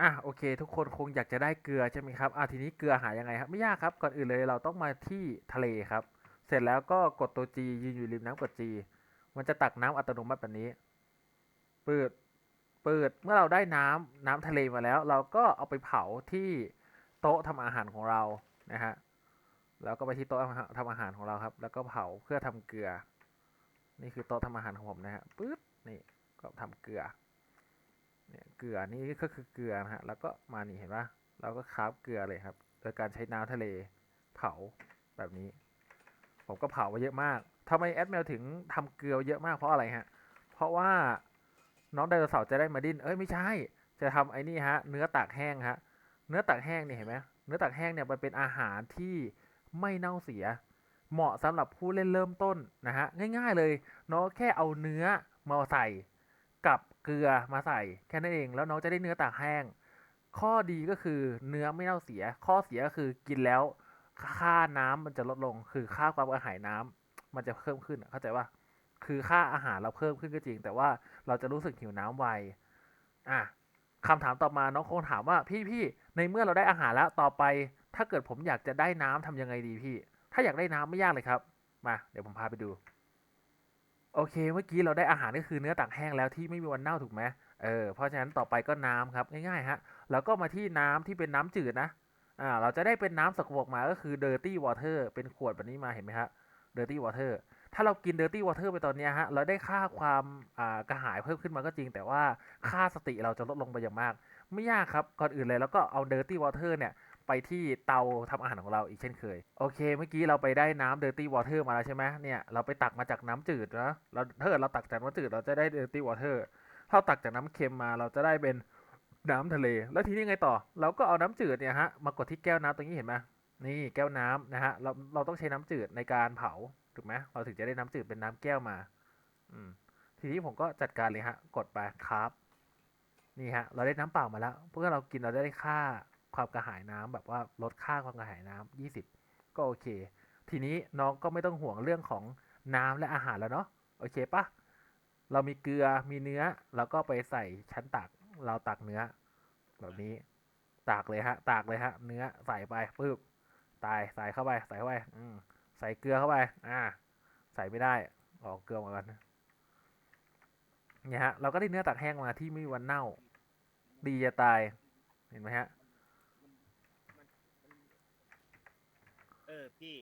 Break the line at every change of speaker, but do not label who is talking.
อะโอเค ทุกคนคงอยากจะได้เกลือใช่ไหมครับอะทีนี้เกลือหายังไงครับ ไม่ยากครับก่อนอื่นเลยเราต้องมาที่ทะเลครับ เสร็จแล้วก็กดตัว G ยืนอยู่ริมน้ำกด G มันจะตักน้ำอัตโนมัติแบบนี้ปืดปืดเมื่อเราได้น้ำน้ำทะเลมาแล้ว เราก็เอาไปเผาที่โต๊ะทำอาหารของเรานะฮะแล้วก็ไปที่โต๊ะทำอาหารของเราครับ แล้วก็เผาเพื่อทำเกลือ นี่คือโต๊ะทำอาหารของผมนะฮะปึ๊บนี่ก็ทำเกลือ เนี่ยเกลือนี่ก็คือเกลือนะฮะแล้วก็มานี่เห็นปะเราก็คราฟเกลือเลยครับ โดยการใช้น้ำทะเลเผาแบบนี้ ผมก็เผาไว้เยอะมากทำไมแอดเมลถึงทำเกลือเยอะมากเพราะอะไรฮะเพราะว่าน้องไดโนเสาร์จะได้มาดิ้นเอ้ยไม่ใช่ จะทำไอ้นี่ฮะเนื้อตากแห้งฮะเนื้อตากแห้งเนี่ยเห็นไหมเนื้อตากแห้งเนี่ยมันเป็นอาหารที่ไม่เน่าเสีย เหมาะสำหรับผู้เล่นเริ่มต้นนะฮะง่าย ๆเลยน้องแค่เอาเนื้อมาใส่ เกลือมาใส่แค่นั้นเอง แล้วน้องจะได้เนื้อตากแห้ง ข้อดีก็คือเนื้อไม่เน่าเสีย ข้อเสียก็คือกินแล้วค่าน้ำมันจะลดลง คือค่าความกระหายน้ำมันจะเพิ่มขึ้นเข้าใจว่าคือค่าอาหารเราเพิ่มขึ้นก็จริง แต่ว่าเราจะรู้สึกหิวน้ำไวอะคำถามต่อมาน้องคงถามว่าพี่พี่ในเมื่อเราได้อาหารแล้วต่อไป ถ้าเกิดผมอยากจะได้น้ำทำยังไงดีพี่ ถ้าอยากได้น้ำไม่ยากเลยครับ มา เดี๋ยวผมพาไปดู โอเค เมื่อกี้เราได้อาหารก็คือเนื้อตากแห้งแล้วที่ไม่มีวันเน่าถูกไหมเออเพราะฉะนั้นต่อไปก็น้ำครับง่ายๆฮะแล้วก็มาที่น้ำที่เป็นน้ำจืดนะอ่าเราจะได้เป็นน้ำสกปรกมาก็คือ dirty water เป็นขวดแบบนี้มาเห็นไหมฮะ dirty water ถ้าเรากิน dirty water ไปตอนนี้ฮะเราได้ค่าความอ่ากระหายเพิ่มขึ้นมาก็จริง แต่ว่าค่าสติเราจะลดลงไปอย่างมาก ไม่ยากครับก่อนอื่นเลยแล้วก็เอา dirty water เนี่ย ไปที่เตาทำอาหารของเราอีกเช่นเคย โอเค เมื่อกี้เราไปได้น้ำ dirty water มาแล้วใช่ไหมเนี่ย เราไปตักมาจากน้ำจืดนะเราถ้าเกิดเราตักจากน้ำจืดเราจะได้ dirty water ถ้าเราตักจากน้ำเค็มมาเราจะได้เป็นน้ำทะเล แล้วทีนี้ไงต่อ เราก็เอาน้ำจืดเนี่ยฮะมากดที่แก้วน้ำตรงนี้เห็นไหมนี่แก้วน้ำนะฮะเราเราต้องใช้น้ำจืดในการเผาถูกไหมเราถึงจะได้น้ำจืดเป็นน้ำแก้วมา อืมทีนี้ผมก็จัดการเลยฮะ กดไปครับ นี่ฮะ เราได้น้ำเปล่ามาแล้ว เพื่อเรากินเราได้ค่า ความกระหายน้ำแบบว่าลดค่าความกระหายน้ำยี่สิบก็โอเค ทีนี้น้องก็ไม่ต้องห่วงเรื่องของน้ำและอาหารแล้วเนาะโอเคปะเรามีเกลือมีเนื้อแล้วก็ไปใส่ชั้นตักเราตักเนื้อแบบนี้ตากเลยฮะ ตากเลยฮะ เนื้อใส่ไปปึ๊บตายใส่เข้าไปใส่เข้าไปอืมใส่เกลือเข้าไป อ่า ใส่ไม่ได้ออกเกลือมากันเนี่ยฮะเราก็ได้เนื้อตักแห้งมาที่ไม่มีวันเน่า ดีจะตายเห็นไหมฮะ
เออพี่